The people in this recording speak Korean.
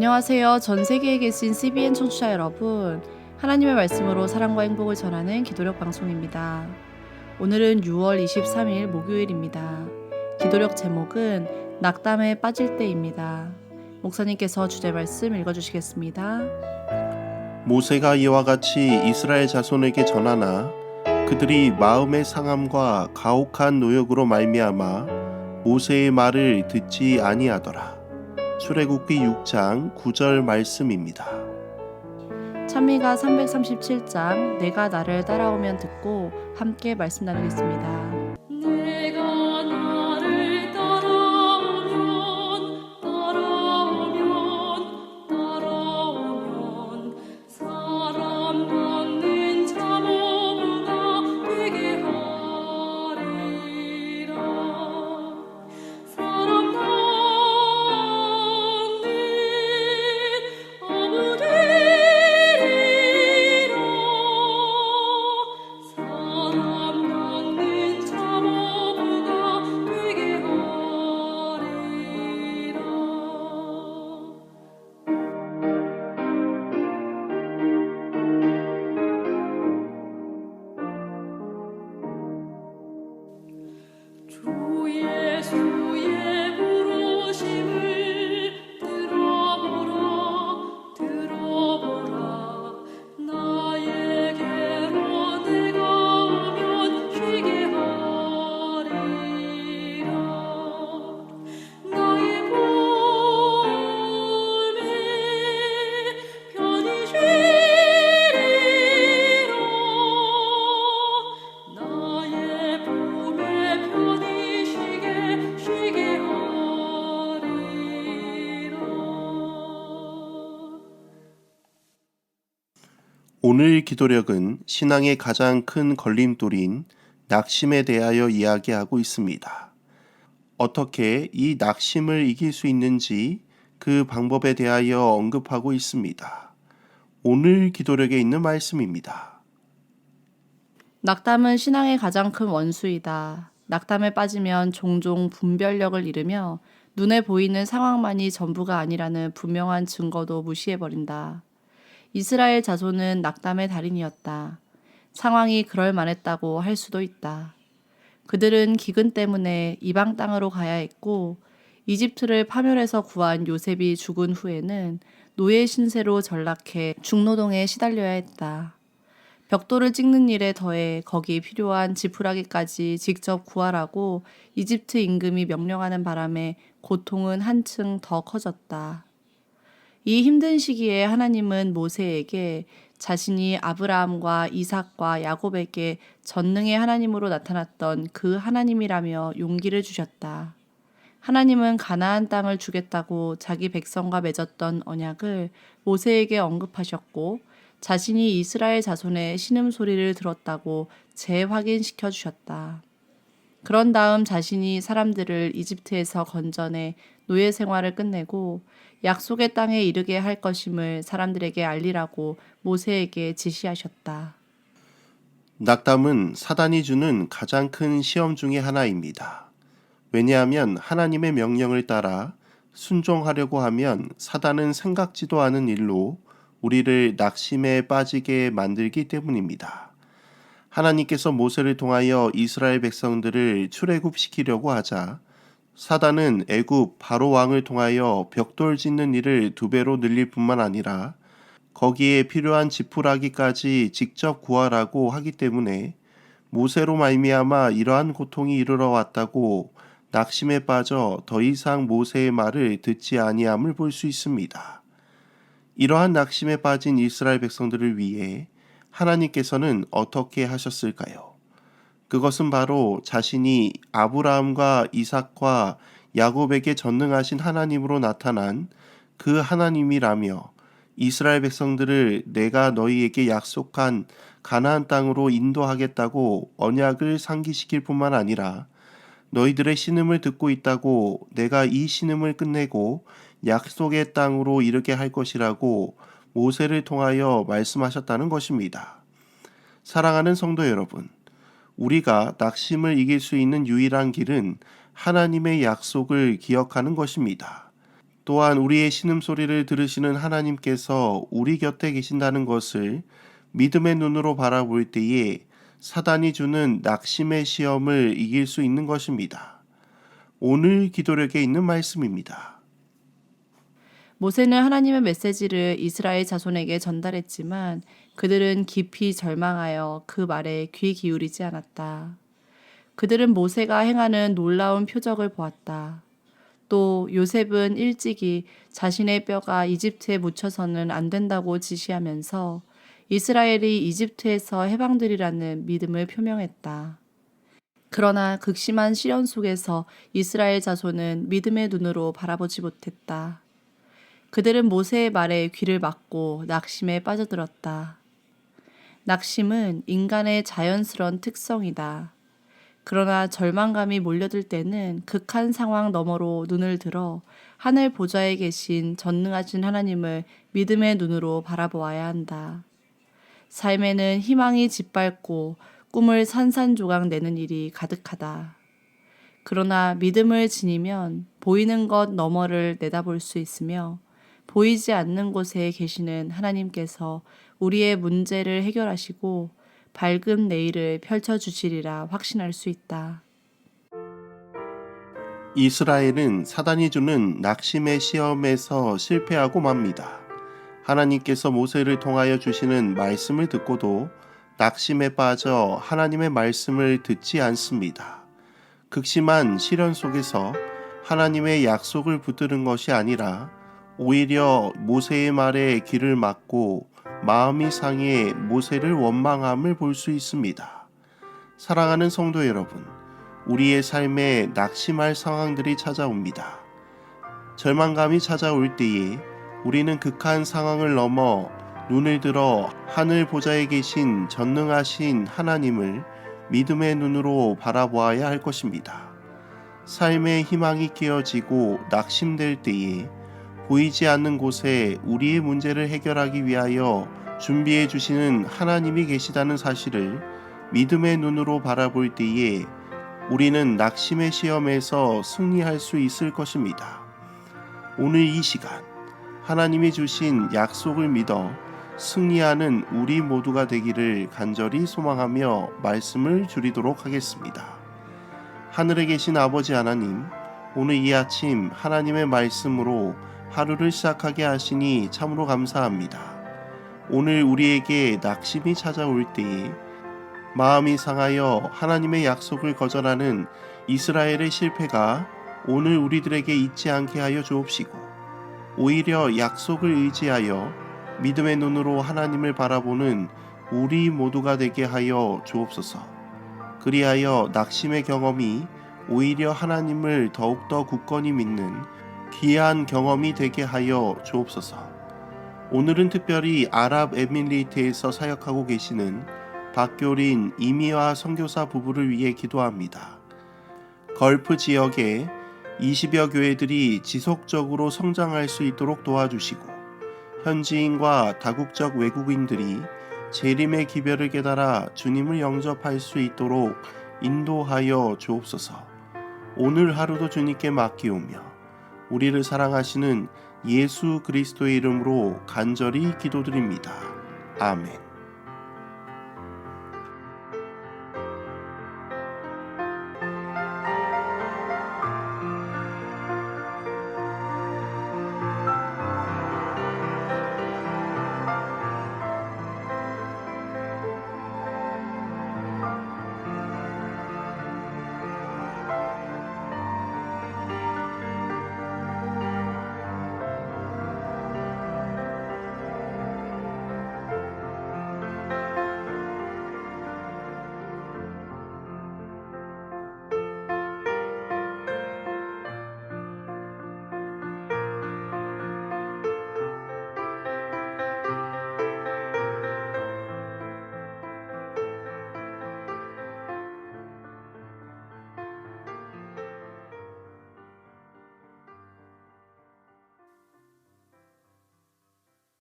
안녕하세요. 전 세계에 계신 CBN 청취자 여러분. 하나님의 말씀으로 사랑과 행복을 전하는 기도력 방송입니다. 오늘은 6월 23일 목요일입니다. 기도력 제목은 낙담에 빠질 때입니다. 목사님께서 주제 말씀 읽어주시겠습니다. 모세가 이와 같이 이스라엘 자손에게 전하나 그들이 마음의 상함과 가혹한 노역으로 말미암아 모세의 말을 듣지 아니하더라. 출애굽기 6장 9절 말씀입니다. 찬미가 337장 내가 나를 따라오면 듣고 함께 말씀 나누겠습니다. 오늘 기도력은 신앙의 가장 큰 걸림돌인 낙심에 대하여 이야기하고 있습니다. 어떻게 이 낙심을 이길 수 있는지 그 방법에 대하여 언급하고 있습니다. 오늘 기도력에 있는 말씀입니다. 낙담은 신앙의 가장 큰 원수이다. 낙담에 빠지면 종종 분별력을 잃으며 눈에 보이는 상황만이 전부가 아니라는 분명한 증거도 무시해버린다. 이스라엘 자손은 낙담의 달인이었다. 상황이 그럴 만했다고 할 수도 있다. 그들은 기근 때문에 이방 땅으로 가야 했고 이집트를 파멸해서 구한 요셉이 죽은 후에는 노예 신세로 전락해 중노동에 시달려야 했다. 벽돌을 찍는 일에 더해 거기 필요한 지푸라기까지 직접 구하라고 이집트 임금이 명령하는 바람에 고통은 한층 더 커졌다. 이 힘든 시기에 하나님은 모세에게 자신이 아브라함과 이삭과 야곱에게 전능의 하나님으로 나타났던 그 하나님이라며 용기를 주셨다. 하나님은 가나안 땅을 주겠다고 자기 백성과 맺었던 언약을 모세에게 언급하셨고 자신이 이스라엘 자손의 신음 소리를 들었다고 재확인시켜 주셨다. 그런 다음 자신이 사람들을 이집트에서 건져내 노예 생활을 끝내고 약속의 땅에 이르게 할 것임을 사람들에게 알리라고 모세에게 지시하셨다. 낙담은 사단이 주는 가장 큰 시험 중의 하나입니다. 왜냐하면 하나님의 명령을 따라 순종하려고 하면 사단은 생각지도 않은 일로 우리를 낙심에 빠지게 만들기 때문입니다. 하나님께서 모세를 통하여 이스라엘 백성들을 출애굽시키려고 하자 사단은 애굽 바로 왕을 통하여 벽돌 짓는 일을 두 배로 늘릴 뿐만 아니라 거기에 필요한 지푸라기까지 직접 구하라고 하기 때문에 모세로 말미암아 이러한 고통이 이르러 왔다고 낙심에 빠져 더 이상 모세의 말을 듣지 아니함을 볼 수 있습니다. 이러한 낙심에 빠진 이스라엘 백성들을 위해 하나님께서는 어떻게 하셨을까요? 그것은 바로 자신이 아브라함과 이삭과 야곱에게 전능하신 하나님으로 나타난 그 하나님이라며 이스라엘 백성들을 내가 너희에게 약속한 가나안 땅으로 인도하겠다고 언약을 상기시킬 뿐만 아니라 너희들의 신음을 듣고 있다고 내가 이 신음을 끝내고 약속의 땅으로 이르게 할 것이라고 모세를 통하여 말씀하셨다는 것입니다. 사랑하는 성도 여러분, 우리가 낙심을 이길 수 있는 유일한 길은 하나님의 약속을 기억하는 것입니다. 또한 우리의 신음소리를 들으시는 하나님께서 우리 곁에 계신다는 것을 믿음의 눈으로 바라볼 때에 사단이 주는 낙심의 시험을 이길 수 있는 것입니다. 오늘 기도력에 있는 말씀입니다. 모세는 하나님의 메시지를 이스라엘 자손에게 전달했지만 그들은 깊이 절망하여 그 말에 귀 기울이지 않았다. 그들은 모세가 행하는 놀라운 표적을 보았다. 또 요셉은 일찍이 자신의 뼈가 이집트에 묻혀서는 안 된다고 지시하면서 이스라엘이 이집트에서 해방되리라는 믿음을 표명했다. 그러나 극심한 시련 속에서 이스라엘 자손은 믿음의 눈으로 바라보지 못했다. 그들은 모세의 말에 귀를 막고 낙심에 빠져들었다. 낙심은 인간의 자연스러운 특성이다. 그러나 절망감이 몰려들 때는 극한 상황 너머로 눈을 들어 하늘 보좌에 계신 전능하신 하나님을 믿음의 눈으로 바라보아야 한다. 삶에는 희망이 짓밟고 꿈을 산산조각 내는 일이 가득하다. 그러나 믿음을 지니면 보이는 것 너머를 내다볼 수 있으며 보이지 않는 곳에 계시는 하나님께서 우리의 문제를 해결하시고 밝은 내일을 펼쳐주시리라 확신할 수 있다. 이스라엘은 사단이 주는 낙심의 시험에서 실패하고 맙니다. 하나님께서 모세를 통하여 주시는 말씀을 듣고도 낙심에 빠져 하나님의 말씀을 듣지 않습니다. 극심한 시련 속에서 하나님의 약속을 붙드는 것이 아니라 오히려 모세의 말에 귀를 막고 마음이 상해 모세를 원망함을 볼 수 있습니다. 사랑하는 성도 여러분, 우리의 삶에 낙심할 상황들이 찾아옵니다. 절망감이 찾아올 때에 우리는 극한 상황을 넘어 눈을 들어 하늘 보좌에 계신 전능하신 하나님을 믿음의 눈으로 바라보아야 할 것입니다. 삶의 희망이 깨어지고 낙심될 때에 보이지 않는 곳에 우리의 문제를 해결하기 위하여 준비해 주시는 하나님이 계시다는 사실을 믿음의 눈으로 바라볼 때에 우리는 낙심의 시험에서 승리할 수 있을 것입니다. 오늘 이 시간 하나님이 주신 약속을 믿어 승리하는 우리 모두가 되기를 간절히 소망하며 말씀을 줄이도록 하겠습니다. 하늘에 계신 아버지 하나님, 오늘 이 아침 하나님의 말씀으로 하루를 시작하게 하시니 참으로 감사합니다. 오늘 우리에게 낙심이 찾아올 때에 마음이 상하여 하나님의 약속을 거절하는 이스라엘의 실패가 오늘 우리들에게 있지 않게 하여 주옵시고 오히려 약속을 의지하여 믿음의 눈으로 하나님을 바라보는 우리 모두가 되게 하여 주옵소서. 그리하여 낙심의 경험이 오히려 하나님을 더욱더 굳건히 믿는 귀한 경험이 되게 하여 주옵소서. 오늘은 특별히 아랍에밀리트에서 사역하고 계시는 박교린 이미화 선교사 부부를 위해 기도합니다. 걸프 지역에 20여 교회들이 지속적으로 성장할 수 있도록 도와주시고 현지인과 다국적 외국인들이 재림의 기별을 깨달아 주님을 영접할 수 있도록 인도하여 주옵소서. 오늘 하루도 주님께 맡기오며 우리를 사랑하시는 예수 그리스도의 이름으로 간절히 기도드립니다. 아멘.